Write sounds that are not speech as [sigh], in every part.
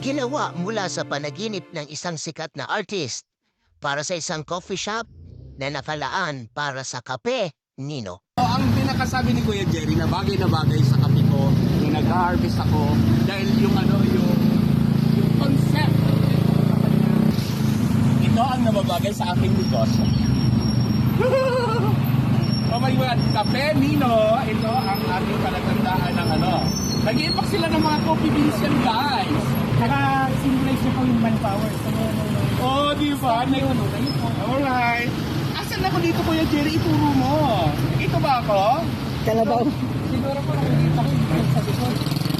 Ginawa mula sa panaginip ng isang sikat na artist para sa isang coffee shop na nakalaan para sa kape, Nino. So, ang pinakasabi ni Kuya Jerry na bagay na bagay sa kape ko, yung nag-harvest ako, dahil yung ano, yung, yung concept, ito ang nababagay sa aking negosyo. oh my God, Kape Nino, ito ang ating palatandaan ng ano. Nag-iipak sila ng mga coffee beans yan, guys. Naka-symbolize niyo po yung manpower. So, Oh, di ba? May ano na yun. Alright. Asan ako dito, Kuya Jerry? Ituro mo. Ito ba ako? Kalabaw. Siguro po nakikita ko yung sa likod.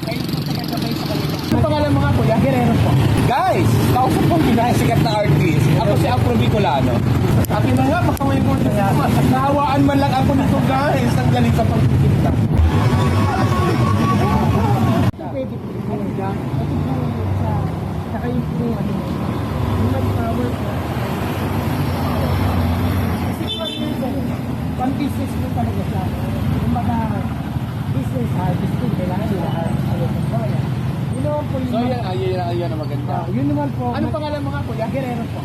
Kayo po taga-gabay sa kanila. Ano pangalan mga kuya? Guerrero po. Guys, kausap kong pinakasikat na artist. Ako si Afro Bicolano. Akin na nga, makamay ko na Nahawaan man lang ako nito guys. Ang galing sa pagtitinda. Pwede po yung lang. Ito po sa saka yung po ano yung manpower po. Kasi po yun ganun. Pang business po talaga siya. Yung mga business harvesting, kailangan nila harvest soya. Yun naman po yung So yan, ayun, ayun na maganda. Ah, yun naman po. Ano pangalan mga kuya? Guerrero po.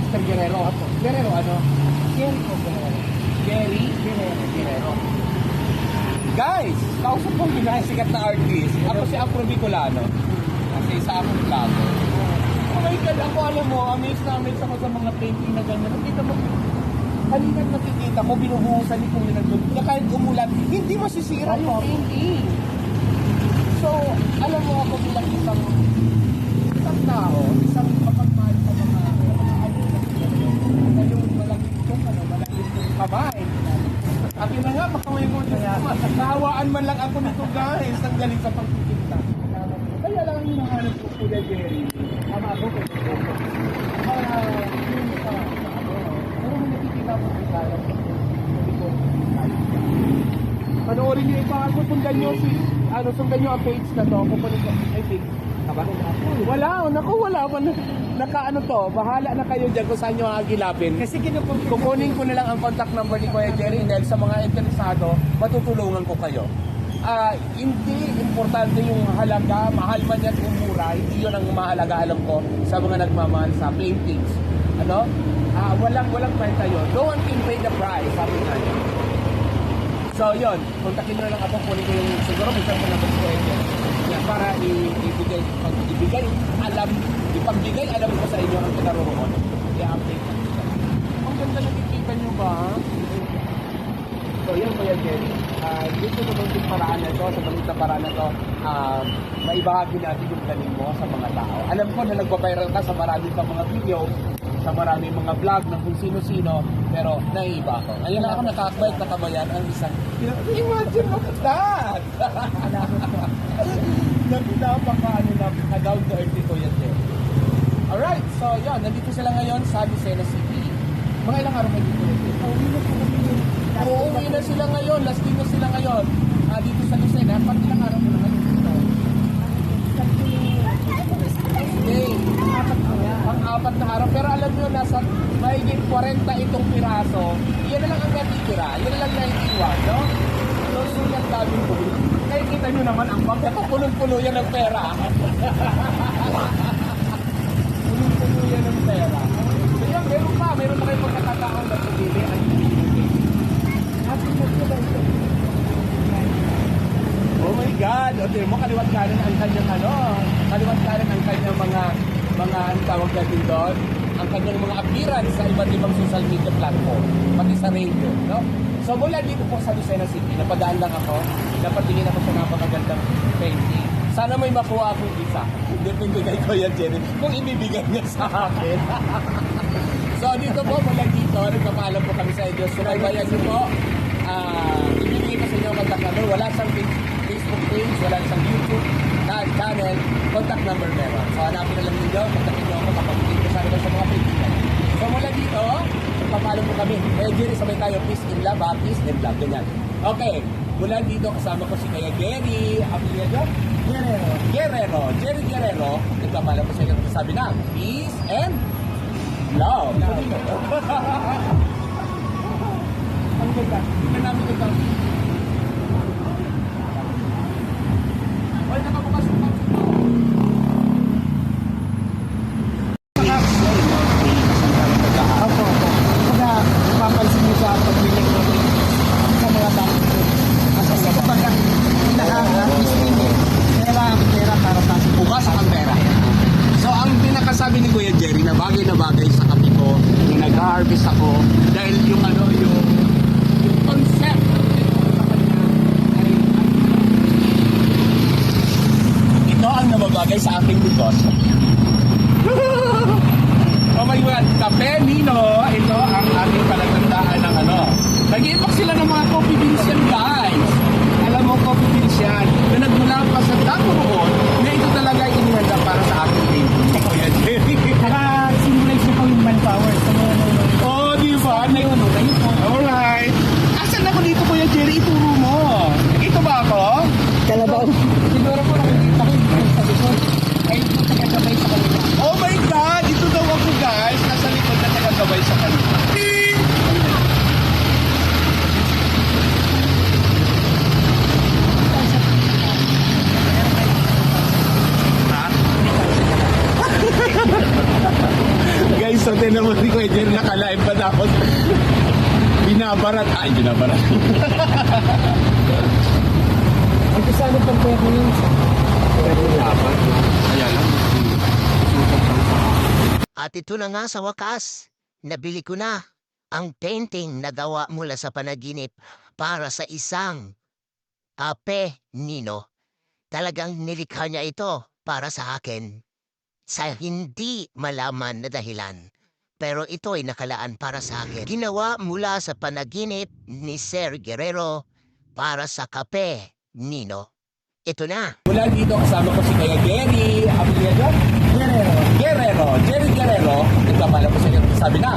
Mr. Guerrero. Ako. Guerrero ano? Jerry po, Guerrero. Gary Guerrero. Guerrero. Guys, kausap kong pinakasikat na artist. Ako si Afro Bicolano. Kasi isa akong vlogger. Oh my God, ako alam mo, amazed na amazed ako sa mga painting na ganyan. Nakita mo, halina't nakikita ko, binubuhusan ni Kuya ng tubig. Na kahit umulan, hindi masisira yung painting. So, alam mo ako bilang isang isang tao, isang mapagmahal sa mga na yung malagit kong ano, malagit kong kamay. Akin na nga, makamay mo niya. Nahawaan man lang ako nito guys. Ang galing sa pagtitinda. Kaya lang yung nahanap ko Kuya Jerry. Tama po po. Para yun sa ano. Pero may nakikita ko sa kaya. Panoorin niyo ito. Ako sundan niyo si ano sundan niyo ang page na to. Kukunin ko ay page. Wala, oh, naku, wala pa na, naka ano to, bahala na kayo dyan kung saan nyo agilapin. Kasi kinupong Kukunin ko na lang ang contact number ni Kuya Jerry dahil sa mga interesado, matutulungan ko kayo. Ah, hindi importante yung halaga, mahal man yan o mura, hindi yun ang mahalaga alam ko sa mga nagmamahal sa paintings. Ano? Ah, walang walang kwenta yun. No one can pay the price, sabi nga niya. So, yun. Kontakin na lang ako, kunin ko yung siguro may cellphone number ko yun. Yan, para ibigay, pag ibigay, alam, ipagbigay, alam ko sa inyo ang kinaroroon. I-update ko. Ang ganda nakikita nyo ba? So, yun Kuya Jerry. Uh, dito sa mga paraan na ito, sa mga paraan na ito, uh, maibahagi natin yung galing mo sa mga tao. Alam ko na nagbabiral ka sa marami pa mga video, sa marami mga vlog ng kung sino-sino, pero naiiba ako. Ngayon ako nakakabait na kabayan ang isang, imagine look [laughs] at that! Napaka ano na, na down to earth ito yan Jerry. Alright, so yun, nandito sila ngayon sa Lucena City. Mga ilang araw kayo dito? Uuwi na sila ngayon, last day na sila ngayon. Ah, dito sa Lucena, pag ilang araw mo na ngayon dito? Day. Pang-apat na araw. Pero alam nyo, nasa mahigit 40 itong piraso. Yan na lang ang natitira. Yan na lang naiiwan, no? So, sulat daming po. Nakikita nyo naman ang bag. Ito, punong-puno yan ng pera. [laughs] punong-puno yan ng pera. So, yan, meron pa. Meron na kayong pagkakataon na pumili. Ang Oh my God! O, tingnan mo, kaliwat kanan ang kanyang ano, kaliwat kanan ang kanyang mga, mga, ang tawag natin doon, ang kanyang mga appearance sa iba't ibang social media platform, pati sa radio, no? So mula dito po sa Lucena City, napadaan lang ako, napatingin ako sa napakagandang painting. Sana may makuha akong isa. Depende kay Kuya Jerry kung ibibigay niya sa akin. [laughs] so dito po, mula dito, nagpapaalam po kami sa inyo. Sumaybayan niyo po. Ah, ibibigay ko sa inyo ang contact. Wala siyang Facebook page, wala siyang YouTube na channel. Contact number meron. So hanapin na lang ninyo, kontakin niyo ako kapag hindi ko sa mga page niyo. So mula dito, nagpapaalam po kami. Kaya Jerry, sabay tayo. Peace in love, ha? Peace and love. Ganyan. Okay. Mula dito, kasama ko si Kaya. Ang niya Guerrero. Guerrero, Jerry Guerrero, nagpapala ko sa inyo sabi na, peace and love. [laughs] Ang ganda. Tingnan namin ito. Wala nakabukas yung box ito. bagay na bagay sa kape ko nung nag-harvest ako dahil yung ano, yung, yung concept sa kanya ay ito ang nababagay sa aking negosyo. [laughs] oh my God, Kape Nino, ito ang ating palatandaan ng ano. Nag-iimbak sila ng mga coffee beans yan, guys. Alam mo, coffee beans yan, na nagmula pa sa dako roon, na ito talaga ay inihanda para sa ating baby. Kuya Jerry. Saka symbolize niyo po yung manpower sa mga nanonood. oh, di ba? Ngayon, kayo po. Alright. Asan ako dito, Kuya Jerry? Ituro mo. Ito ba ako? Kalabaw. Siguro po nakikita ko yung sa likod. Kayo po tagagabay sa kanila. Oh my God! Ito daw ako, guys. Nasa likod na tagagabay sa kanila. Mo si Kuya Jerry nakalive pa tapos binabarat. Ay, binabarat. Sa ano pang pwede yun. Lang. At ito na nga sa wakas, nabili ko na ang painting na gawa mula sa panaginip para sa isang kape nino. Talagang nilikha niya ito para sa akin. Sa hindi malaman na dahilan. Pero ito ay nakalaan para sa akin. Ginawa mula sa panaginip ni Sir Guerrero para sa kape nino. Ito na. Mula dito kasama ko si Kuya Jerry. Apelyido? Guerrero. Guerrero. Jerry Guerrero. Nagpapala ko sa inyo. Sabi na,